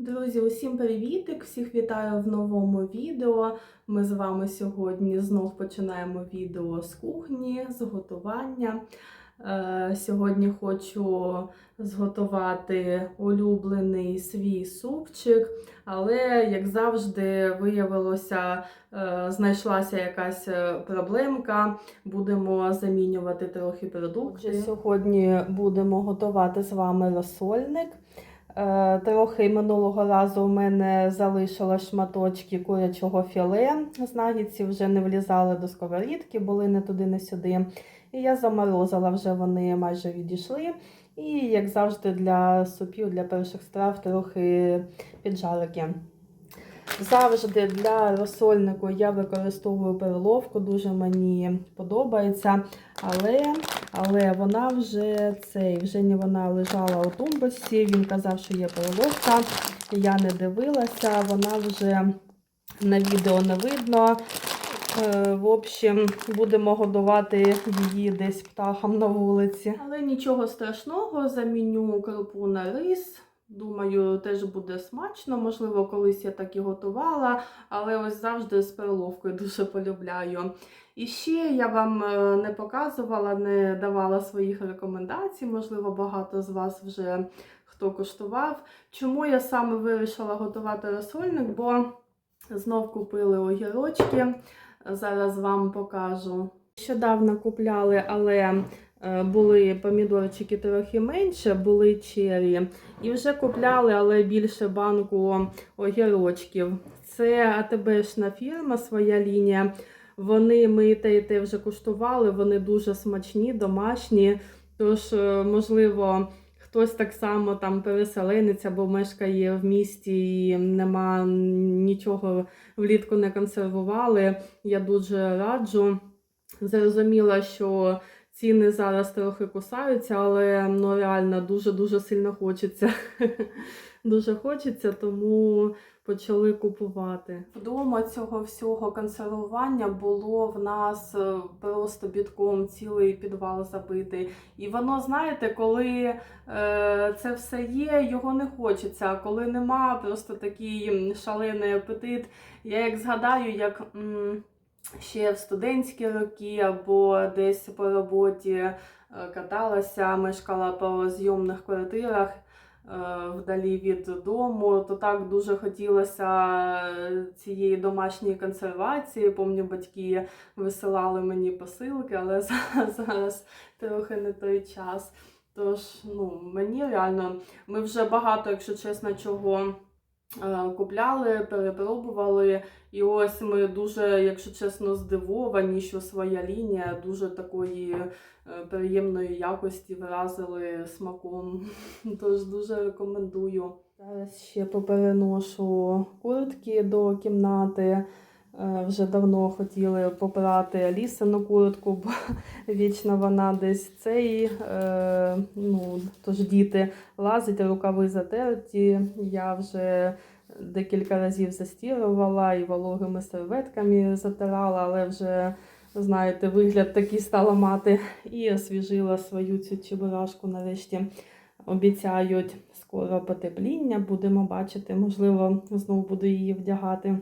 Друзі, усім привітик! Всіх вітаю в новому відео. Ми з вами сьогодні знов починаємо відео з кухні, з готування. Е, Сьогодні хочу зготувати улюблений свій супчик, але, як завжди, виявилося, е, знайшлася якась е, проблемка. Будемо замінювати трохи продукти. Сьогодні будемо готувати з вами розсольник. Е, Трохи минулого разу у мене залишили шматочки курячого філе з нагідців, вже не влізали до сковорідки, були не туди, не сюди. І я заморозила, вже вони майже відійшли. І, як завжди, для супів, для перших страв трохи піджарики. Завжди для розсольнику я використовую перловку, дуже мені подобається. Але але вона вже цей, вже не вона лежала у тумбочці. Він казав, що є перловка. Я не дивилася, вона вже на відео не видно. Е, В общем, будемо годувати її десь птахам на вулиці. Але нічого страшного, заміню крупу на рис. Думаю, теж буде смачно. Можливо, колись я так і готувала, але ось завжди з перловкою дуже полюбляю. І ще я вам е, не показувала, не давала своїх рекомендацій. Можливо, багато з вас вже хто куштував. Чому я саме вирішила готувати розсольник? Бо знов купили огірочки. Зараз вам покажу. Нещодавно купляли, але були помідорчики трохи менше, були чері. І вже купляли, але більше банку огірочків. Це АТБшна фірма, своя лінія. Вони ми те і те вже куштували, вони дуже смачні, домашні. Тож, е, можливо, хтось так само там переселенець або мешкає в місті і нема нічого влітку не консервували. Я дуже раджу. Зрозуміла, що ціни зараз трохи кусаються, але ну, реально дуже-дуже сильно хочеться. Дуже хочеться, тому почали купувати. Вдома цього всього консервування було в нас е, просто бітком цілий підвал забитий. І воно, знаєте, коли е, це все є, його не хочеться. А коли нема, просто такий шалений апетит. Я як згадаю, як. м, Ще в студентські роки або десь по роботі е, каталася, мешкала по зйомних квартирах е, вдалі від дому, то так дуже хотілося е, цієї домашньої консервації. Помню, батьки висилали мені посилки, але за- зараз трохи не той час. Тож, ну, мені реально, ми вже багато, якщо чесно, чого купляли, перепробували. І ось ми дуже, якщо чесно, здивовані, що своя лінія дуже такої е, приємної якості вразили смаком. Тож дуже рекомендую. Зараз ще попереношу куртки до кімнати. Е, Вже давно хотіли попрати Алісину куртку, бо вічно вона десь цей. Е, ну, тож діти лазять, рукави затерті. Я вже декілька разів застірувала і вологими серветками затирала, але вже, знаєте, вигляд такий стала мати. І освіжила свою цю чебурашку нарешті. Обіцяють скоро потепління, будемо бачити, можливо, знову буду її вдягати.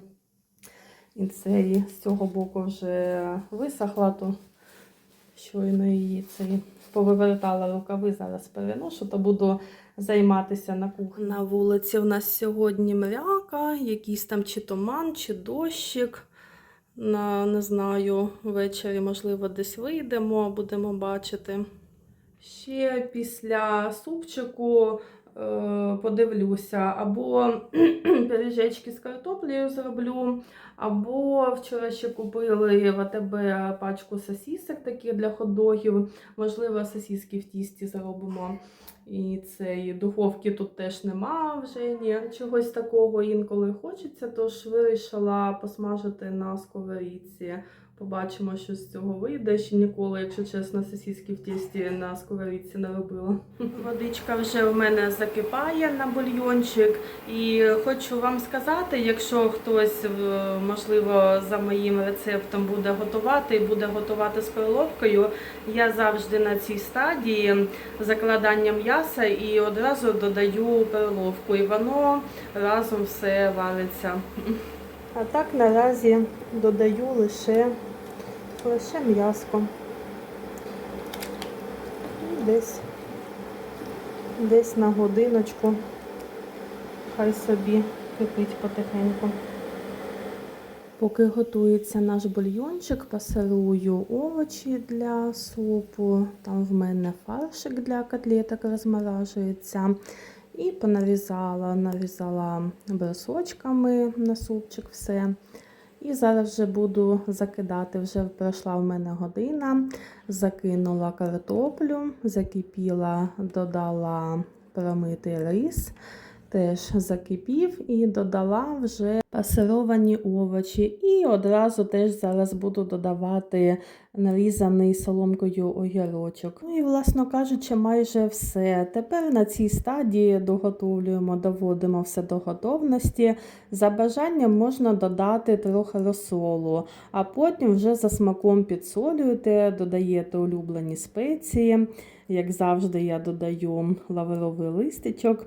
І це і з цього боку вже висохла, то щойно її цей повивертала рукави, зараз переношу, то буду займатися на кухні. На вулиці в нас сьогодні мряка, якийсь там чи туман, чи дощик. На, не знаю, ввечері, можливо, десь вийдемо, будемо бачити. Ще після супчику е, подивлюся, або пиріжечки з картоплею зроблю, або вчора ще купили в АТБ пачку сосісок таких для хот-догів. Можливо, сосіски в тісті зробимо. І цієї духовки тут теж нема вже ні. Чогось такого інколи хочеться, тож вирішила посмажити на сковорідці. Побачимо, що з цього вийде. Ще ніколи, якщо чесно, сосиски в тісті на сковорідці не робила. Водичка вже в мене закипає на бульйончик. І хочу вам сказати, якщо хтось, е, можливо, за моїм рецептом буде готувати і буде готувати з перловкою, я завжди на цій стадії закладання м'яса і одразу додаю перловку. І воно разом все вариться. А так наразі додаю лише, лише м'яско. І Десь, десь на годиночку. Хай собі кипить потихеньку. Поки готується наш бульйончик, пасирую овочі для супу. Там в мене фаршик для котлеток розморажується. І понарізала, нарізала брусочками на супчик все. І зараз вже буду закидати. Вже пройшла в мене година. Закинула картоплю, закипіла, додала промитий рис. Теж закипів і додала вже пасировані овочі. І одразу теж зараз буду додавати нарізаний соломкою огірочок. Ну і, власно кажучи, майже все. Тепер на цій стадії доготовлюємо, доводимо все до готовності. За бажанням можна додати трохи розсолу, а потім вже за смаком підсолюєте, додаєте улюблені спеції. Як завжди, я додаю лавровий листичок.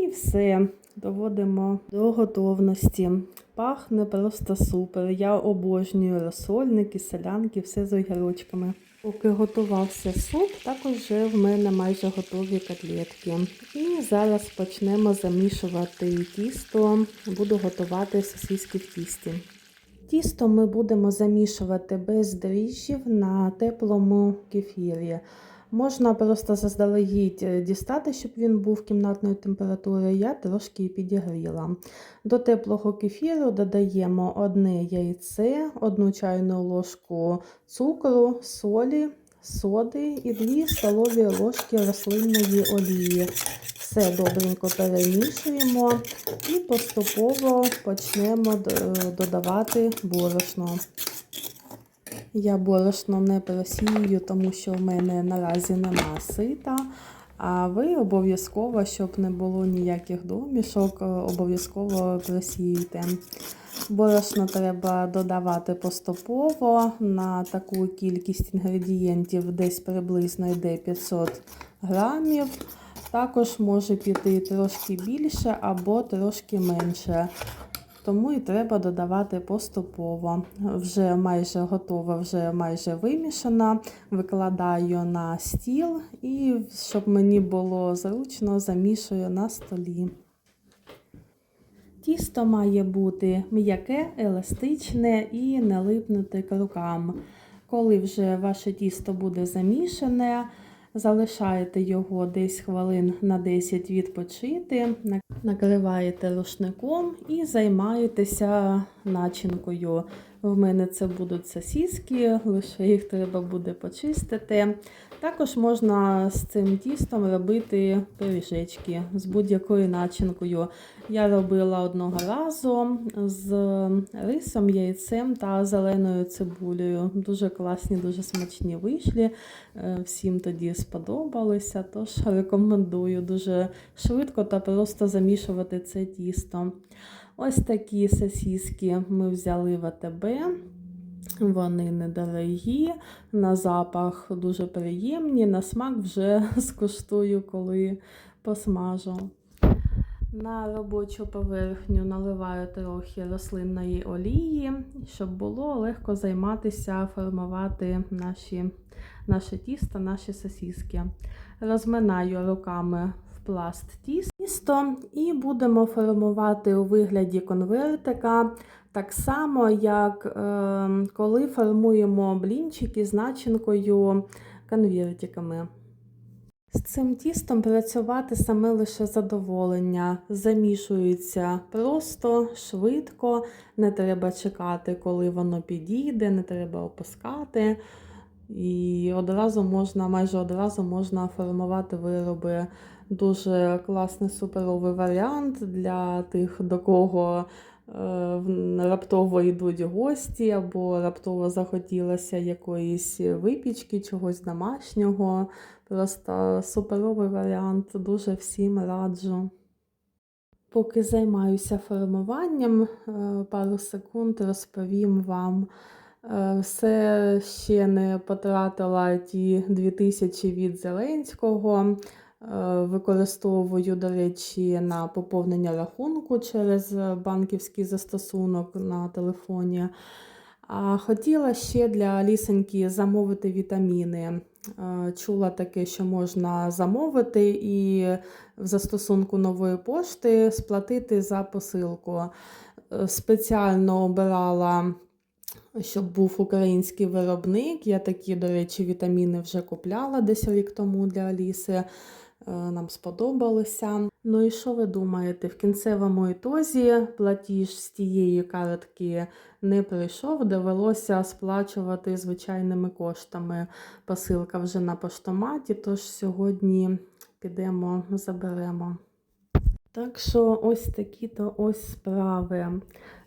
І все, доводимо до готовності. Пахне просто супер. Я обожнюю розсольники, селянки, все з огірочками. Поки готувався суп, також вже в мене майже готові котлетки. І зараз почнемо замішувати тісто. Буду готувати сосиски в тісті. Тісто ми будемо замішувати без дріжджів на теплому кефірі. Можна просто заздалегідь е, дістати, щоб він був кімнатної температури. Я трошки підігріла. До теплого кефіру додаємо одне яйце, одну чайну ложку цукру, солі, соди і 2 столові ложки рослинної олії. Все добренько перемішуємо і поступово почнемо додавати борошно. Я борошно не просію, тому що в мене наразі нема сита. А ви обов'язково, щоб не було ніяких домішок, обов'язково просіюйте. Борошно треба додавати поступово на таку кількість інгредієнтів, десь приблизно йде 500 грамів. Також може піти трошки більше або трошки менше тому і треба додавати поступово. Вже майже готова, вже майже вимішана. Викладаю на стіл і, щоб мені було зручно, замішую на столі. Тісто має бути м'яке, еластичне і не липнути к рукам. Коли вже ваше тісто буде замішане, залишаєте його десь хвилин на 10 відпочити, накриваєте рушником і займаєтеся начинкою. В мене це будуть сосіски, лише їх треба буде почистити. Також можна з цим тістом робити пиріжечки з будь-якою начинкою. Я робила одного разу з рисом, яйцем та зеленою цибулею. Дуже класні, дуже смачні вийшли. Е, всім тоді сподобалося, тож рекомендую дуже швидко та просто замішувати це тісто. Ось такі сосіски ми взяли в АТБ. Вони недорогі, на запах дуже приємні, на смак вже скуштую, коли посмажу. На робочу поверхню наливаю трохи рослинної олії, щоб було легко займатися, формувати наші, наше тісто, наші сосіски. Розминаю руками в пласт тісто і будемо формувати у вигляді конвертика. Так само, як е, коли формуємо блінчики з начинкою конвертиками. З цим тістом працювати саме лише задоволення. Замішується просто, швидко, не треба чекати, коли воно підійде, не треба опускати. І одразу можна, майже одразу можна формувати вироби Дуже класний суперовий варіант для тих, до кого е, раптово йдуть гості, або раптово захотілося якоїсь випічки, чогось домашнього. Просто суперовий варіант, дуже всім раджу. Поки займаюся формуванням, е, пару секунд розповім вам. Е, Все ще не потратила ті 2000 від Зеленського. Е, Використовую, до речі, на поповнення рахунку через банківський застосунок на телефоні. А хотіла ще для лісеньки замовити вітаміни. Е, Чула таке, що можна замовити і в застосунку нової пошти сплатити за посилку. Е, Спеціально обирала, щоб був український виробник. Я такі, до речі, вітаміни вже купляла десь рік тому для Аліси. Е, Нам сподобалося. Ну і що ви думаєте? В кінцевому ітозі платіж з тієї картки не прийшов, довелося сплачувати звичайними коштами. Посилка вже на поштоматі, тож сьогодні підемо, заберемо. Так що ось такі-то ось справи.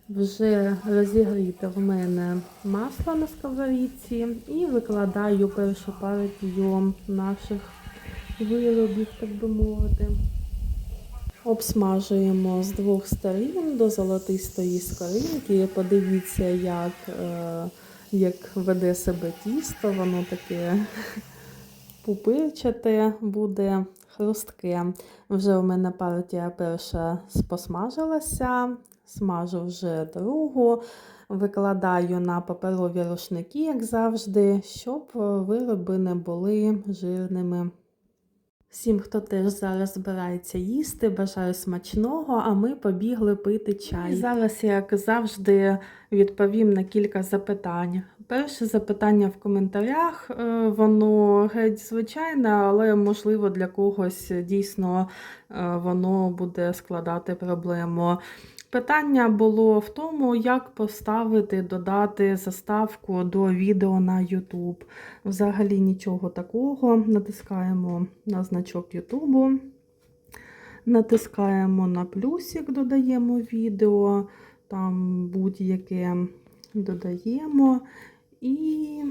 Вже розігріте в мене масло на сковорідці і викладаю першу партію наших виробів, так би мовити. Обсмажуємо з двох сторін до золотистої скоринки. Подивіться, як, е, як веде себе тісто, воно таке пупирчате буде хрустке. Вже у мене партія перша посмажилася, смажу вже другу. Викладаю на паперові рушники, як завжди, щоб вироби не були жирними. Всім, хто теж зараз збирається їсти, бажаю смачного, а ми побігли пити чай. І зараз, як завжди, відповім на кілька запитань. Перше запитання в коментарях, е, воно геть звичайне, але можливо для когось дійсно е, воно буде складати проблему. Питання було в тому, як поставити, додати заставку до відео на YouTube. Взагалі нічого такого. Натискаємо на значок YouTube, натискаємо на плюсик, додаємо відео, там будь-яке додаємо і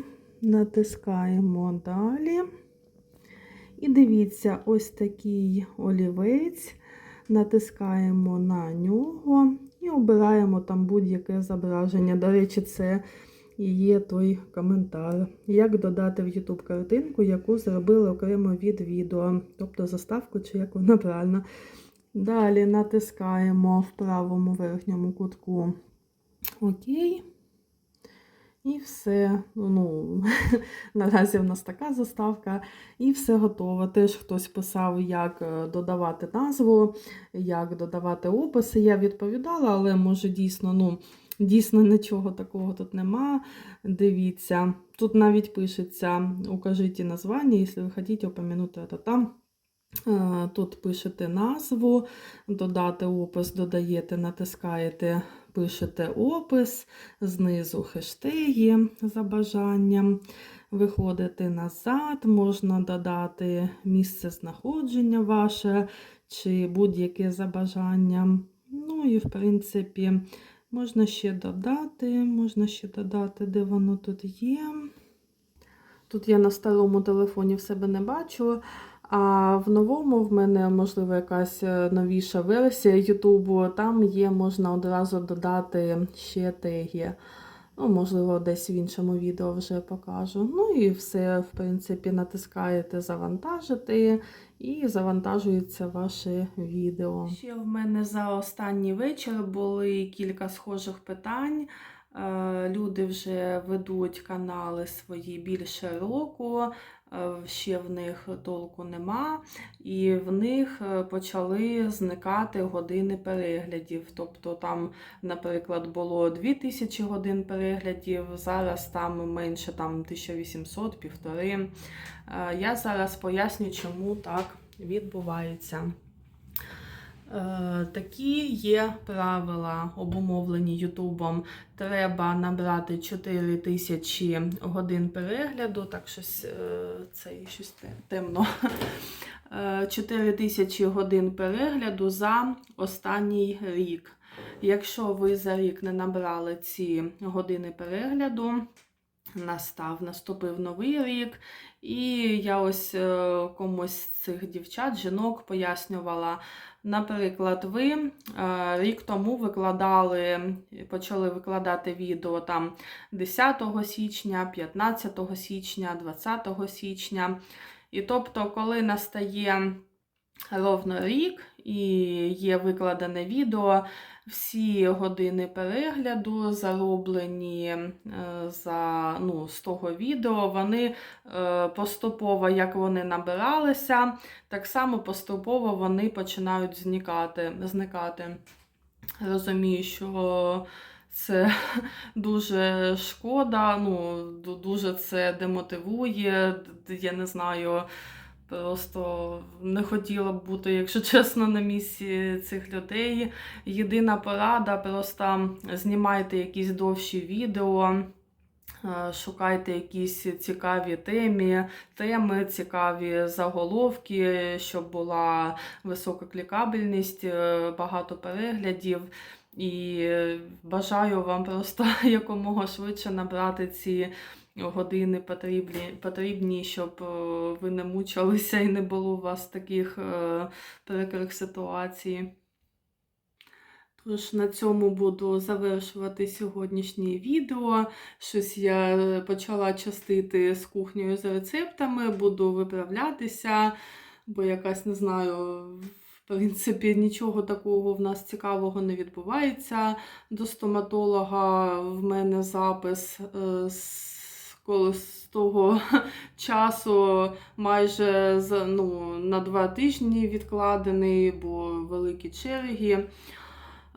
натискаємо далі. І дивіться, ось такий олівець. Натискаємо на нього і обираємо там будь-яке зображення. До речі, це є той коментар. Як додати в YouTube картинку, яку зробили окремо від відео, тобто заставку, чи як вона правильно. Далі натискаємо в правому верхньому кутку Окей. І все. Ну, наразі в нас така заставка, і все готово. Теж хтось писав, як е, додавати назву, як додавати описи. Я відповідала, але може дійсно, ну, дійсно нічого такого тут нема. Дивіться, тут навіть пишеться, укажіть названня, якщо ви хочете упомянути це там. Е, Тут пишете назву, додати опис, додаєте, натискаєте, пишете опис, знизу хештеги за бажанням. Виходите назад, можна додати місце знаходження ваше чи будь-яке за бажанням. Ну і, в принципі, можна ще додати, можна ще додати, де воно тут є. Тут я на старому телефоні в себе не бачу. А в новому в мене, можливо, якась е, новіша версія Ютубу. Там є, можна одразу додати ще теги. Ну, можливо, десь в іншому відео вже покажу. Ну і все, в принципі, натискаєте завантажити і завантажується ваше відео. Ще в мене за останній вечір були кілька схожих питань. Е, Люди вже ведуть канали свої більше року, ще в них толку нема, і в них е, почали зникати години переглядів. Тобто там, наприклад, було 2000 годин переглядів, зараз там менше там 1800, півтори. Е, Я зараз поясню, чому так відбувається. Е, Такі є правила, обумовлені Ютубом. Треба набрати 4 тисячі годин перегляду, так щось е, це щось темно. е, 4 тисячі годин перегляду за останній рік. Якщо ви за рік не набрали ці години перегляду, настав, наступив новий рік. І я ось е, комусь з цих дівчат, жінок пояснювала. Наприклад, ви е, рік тому викладали, почали викладати відео там 10 січня, 15 січня, 20 січня. І тобто, коли настає ровно рік і є викладене відео, всі години перегляду зароблені е, за, ну, з того відео, вони е, поступово, як вони набиралися, так само поступово вони починають зникати. зникати. Розумію, що це дуже шкода, ну, дуже це демотивує. Я не знаю, просто не хотіла б бути, якщо чесно, на місці цих людей. Єдина порада, просто знімайте якісь довші відео. е, Шукайте якісь цікаві темі, теми, цікаві заголовки, щоб була висока клікабельність, е, багато переглядів. І е, бажаю вам просто якомога швидше набрати ці години потрібні, потрібні щоб е, ви не мучилися і не було у вас таких е, прикрих ситуацій. Тож на цьому буду завершувати сьогоднішнє відео. Щось я почала частити з кухнею за рецептами, буду виправлятися, бо якась не знаю. В принципі, нічого такого в нас цікавого не відбувається. До стоматолога в мене запис е, з, коли з того часу майже ну, на два тижні відкладений, бо великі черги.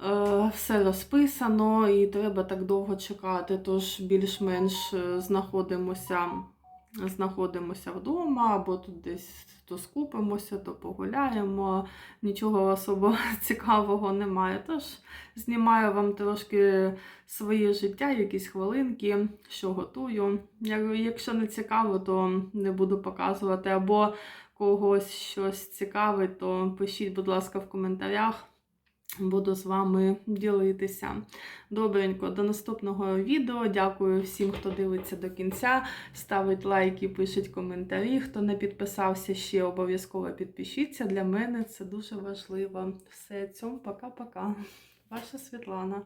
Е, Все розписано і треба так довго чекати, тож більш-менш е, знаходимося, знаходимося вдома, або тут десь то скупимося, то погуляємо. Нічого особо цікавого немає. Тож знімаю вам трошки своє життя, якісь хвилинки, що готую. Якщо не цікаво, то не буду показувати. Або когось щось цікавить, то пишіть, будь ласка, в коментарях. Буду з вами ділитися. Добренько, до наступного відео. Дякую всім, хто дивиться до кінця. Ставить лайки, пишіть коментарі. Хто не підписався ще, обов'язково підпишіться. Для мене це дуже важливо. Все, цьому пока-пока. Ваша Світлана.